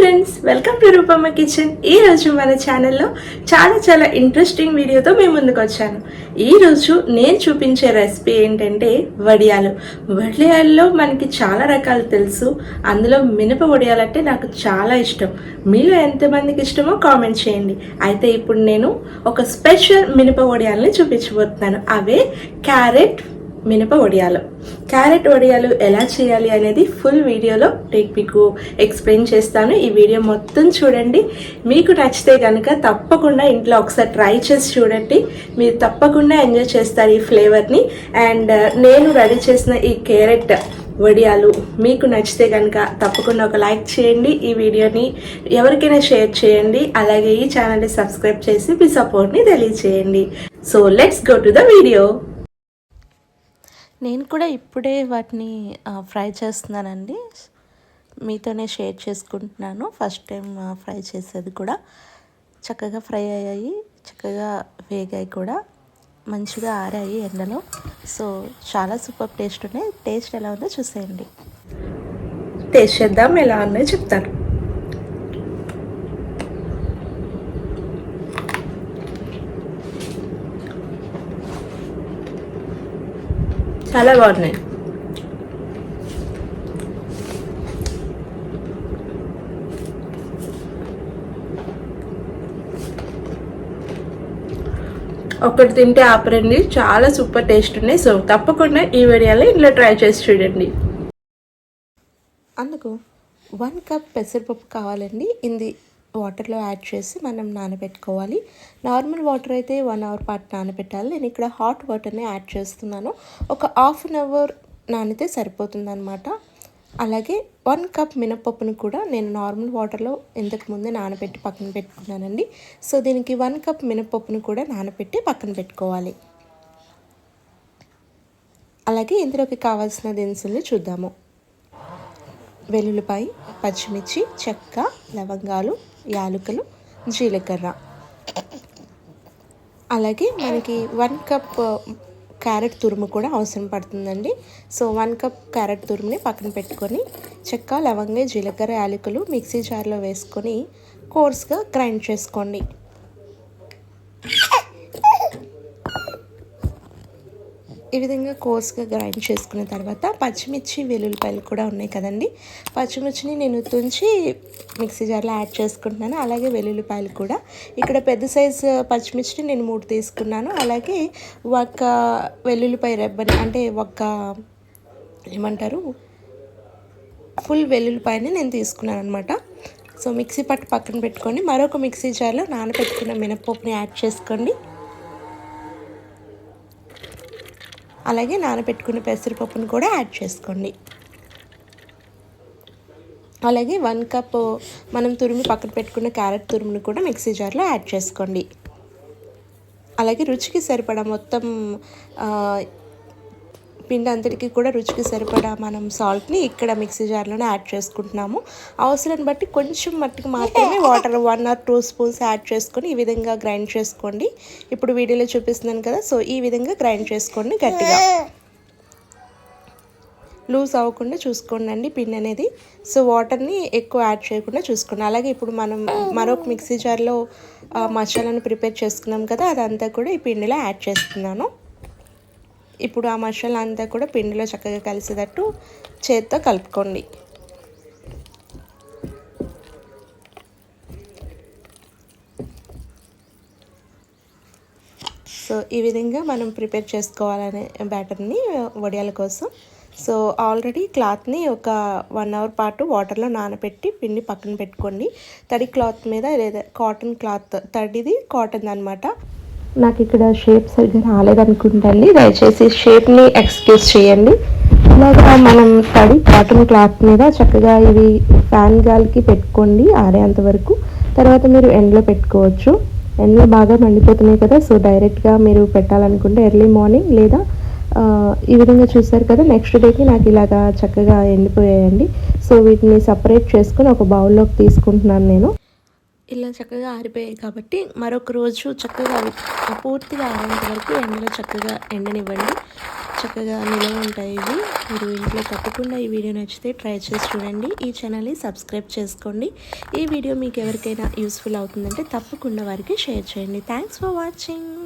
Friends welcome to Rupamma kitchen ఈ రోజు మన ఛానల్లో చాలా చాలా ఇంట్రెస్టింగ్ వీడియోతో మేము ముందుకు వచ్చాను. ఈ రోజు నేను చూపించే రెసిపీ ఏంటంటే వడియాలు. వడియాల్లో మనకి చాలా రకాలు తెలుసు. అందులో మినప వడియాలంటే నాకు చాలా ఇష్టం. మీలో ఎంతమందికి ఇష్టమో కామెంట్ చేయండి. అయితే ఇప్పుడు నేను ఒక స్పెషల్ మినప వడియాలని చూపించబోతున్నాను. అవే క్యారెట్ మినప వడియాలు. క్యారెట్ వడియాలు ఎలా చేయాలి అనేది ఫుల్ వీడియోలో నేను మీకు ఎక్స్ప్లెయిన్ చేస్తాను. ఈ వీడియో మొత్తం చూడండి. మీకు నచ్చితే కనుక తప్పకుండా ఇంట్లో ఒకసారి ట్రై చేసి చూడండి. మీరు తప్పకుండా ఎంజాయ్ చేస్తారు ఈ ఫ్లేవర్ని అండ్ uh, నేను రెడీ చేసిన ఈ క్యారెట్ వడియాలు మీకు నచ్చితే కనుక తప్పకుండా ఒక లైక్ చేయండి. ఈ వీడియోని ఎవరికైనా షేర్ చేయండి. అలాగే ఈ ఛానల్ని సబ్స్క్రైబ్ చేసి మీ సపోర్ట్ని తెలియచేయండి. So let's go to the video నేను కూడా ఇప్పుడే వాటిని ఫ్రై చేస్తున్నానండి. మీతోనే షేర్ చేసుకుంటున్నాను. ఫస్ట్ టైం ఫ్రై చేసేది కూడా. చక్కగా ఫ్రై అయ్యాయి. చక్కగా వేగాయి కూడా. మంచిగా ఆరాయి ఎండలో. సో చాలా సూపర్ టేస్ట్ ఉన్నాయి. టేస్ట్ ఎలా ఉందో చూసేయండి. టేస్ట్ చేద్దాం. ఎలా ఉన్నాయో చెప్తాను. చాలా బాగున్నాయి. ఒకటి తింటే ఆపరండి. చాలా సూపర్ టేస్ట్ ఉన్నాయి. సో తప్పకుండా ఈ వీడియోలో ఇంట్లో ట్రై చేసి చూడండి. అందుకు వన్ కప్ పెసరపప్పు కావాలండి. ఇది వాటర్లో యాడ్ చేసి మనం నానబెట్టుకోవాలి. నార్మల్ వాటర్ అయితే వన్ అవర్ పాటు నానబెట్టాలి. నేను ఇక్కడ హాట్ వాటర్ని యాడ్ చేస్తున్నాను. ఒక హాఫ్ అన్ అవర్ నానితే సరిపోతుందనమాట అలాగే వన్ కప్ మినపప్పును కూడా నేను నార్మల్ వాటర్లో ఇంతకు ముందే నానబెట్టి పక్కన పెట్టుకున్నానండి. సో దీనికి వన్ కప్ మినపప్పును కూడా నానబెట్టి పక్కన పెట్టుకోవాలి. అలాగే ఇందులోకి కావాల్సిన దినుసుల్ని చూద్దాము. వెల్లుల్లిపాయ పచ్చిమిర్చి చెక్క లవంగాలు యాలకులు జీలకర్ర. అలాగే మనకి వన్ కప్ క్యారెట్ తురుము కూడా అవసరం పడుతుందండి. సో వన్ కప్ క్యారెట్ తురుముని పక్కన పెట్టుకొని చెక్క లవంగ జీలకర్ర యాలకులు మిక్సీ జార్లో వేసుకొని కోర్స్గా గ్రైండ్ చేసుకోండి. ఈ విధంగా కోర్స్గా గ్రైండ్ చేసుకున్న తర్వాత పచ్చిమిర్చి వెల్లుల్లిపాయలు కూడా ఉన్నాయి కదండి. పచ్చిమిర్చిని నేను తుంచి మిక్సీ జార్లో యాడ్ చేసుకుంటున్నాను. అలాగే వెల్లుల్లిపాయలు కూడా. ఇక్కడ పెద్ద సైజు పచ్చిమిర్చిని నేను మూడు తీసుకున్నాను. అలాగే ఒక వెల్లుల్లిపాయ రెబ్బని అంటే ఒక ఏమంటారు? ఫుల్ వెల్లుల్లిపాయని నేను తీసుకున్నాను అనమాట సో మిక్సీ పట్టు పక్కన పెట్టుకొని మరొక మిక్సీ జార్లో నానబెట్టుకున్న మినపప్పుని యాడ్ చేసుకోండి. అలాగే నానబెట్టుకున్న పెసరపప్పును కూడా యాడ్ చేసుకోండి. అలాగే వన్ కప్ మనం తురిమి పక్కన పెట్టుకున్న క్యారెట్ తురుమును కూడా మిక్సీ జార్లో యాడ్ చేసుకోండి. అలాగే రుచికి సరిపడా మొత్తం పిండి అంతటికి కూడా రుచికి సరిపడా మనం సాల్ట్ని ఇక్కడ మిక్సీ జార్లోనే యాడ్ చేసుకుంటున్నాము. అవసరాన్ని బట్టి కొంచెం మట్టుకు మాత్రమే water one or two spoons add చేసుకొని ఈ విధంగా గ్రైండ్ చేసుకోండి. ఇప్పుడు వీడియోలో చూపిస్తున్నాను కదా సో ఈ విధంగా గ్రైండ్ చేసుకోండి గట్టిగా. లూజ్ అవ్వకుండా చూసుకోండి అండి పిండి అనేది. సో వాటర్ని ఎక్కువ యాడ్ చేయకుండా చూసుకోండి. అలాగే ఇప్పుడు మనం మరొక మిక్సీ జార్లో మసాలాను ప్రిపేర్ చేసుకున్నాం కదా అదంతా కూడా ఈ పిండిలో యాడ్ చేస్తున్నాను. ఇప్పుడు ఆ మసాలా అంతా కూడా పిండిలో చక్కగా కలిసేటట్టు చేత్తో కలుపుకోండి. సో ఈ విధంగా మనం ప్రిపేర్ చేసుకోవాలనే బ్యాటర్ని వడియాల కోసం. సో ఆల్రెడీ క్లాత్ని ఒక వన్ అవర్ పాటు వాటర్లో నానబెట్టి పిండి పక్కన పెట్టుకోండి. తడి క్లాత్ మీద లేదా కాటన్ క్లాత్ తడిది కాటన్ అనమాట నాకు ఇక్కడ షేప్ సరిగ్గా రాలేదనుకుంటండి. దయచేసి షేప్ని ఎక్స్క్యూజ్ చేయండి. ఇలాగా మనం తడి కాటన్ క్లాత్ మీద చక్కగా ఇవి ఫ్యాన్ గాలికి పెట్టుకోండి ఆరేంత వరకు. తర్వాత మీరు ఎండలో పెట్టుకోవచ్చు. ఎండలో బాగా మండిపోతున్నాయి కదా సో డైరెక్ట్గా మీరు పెట్టాలనుకుంటే ఎర్లీ మార్నింగ్ లేదా ఈ విధంగా చూసారు కదా నెక్స్ట్ డేకి నాకు ఇలాగా చక్కగా ఎండిపోయాయండి. సో వీటిని సపరేట్ చేసుకుని ఒక బౌల్లోకి తీసుకుంటున్నాను నేను. ఇలా చక్కగా ఆరిపోయాయి కాబట్టి మరొక రోజు చక్కగా పూర్తిగా ఆరేంత వరకు ఎండలో చక్కగా ఎండనివ్వండి. చక్కగా నిలవ ఉంటాయి ఇవి. మీరు ఇంట్లో తప్పకుండా ఈ వీడియో నచ్చితే ట్రై చేసి చూడండి. ఈ ఛానల్ని సబ్స్క్రైబ్ చేసుకోండి. ఈ వీడియో మీకు ఎవరికైనా యూస్ఫుల్ అవుతుందంటే తప్పకుండా వారికి షేర్ చేయండి. Thanks for watching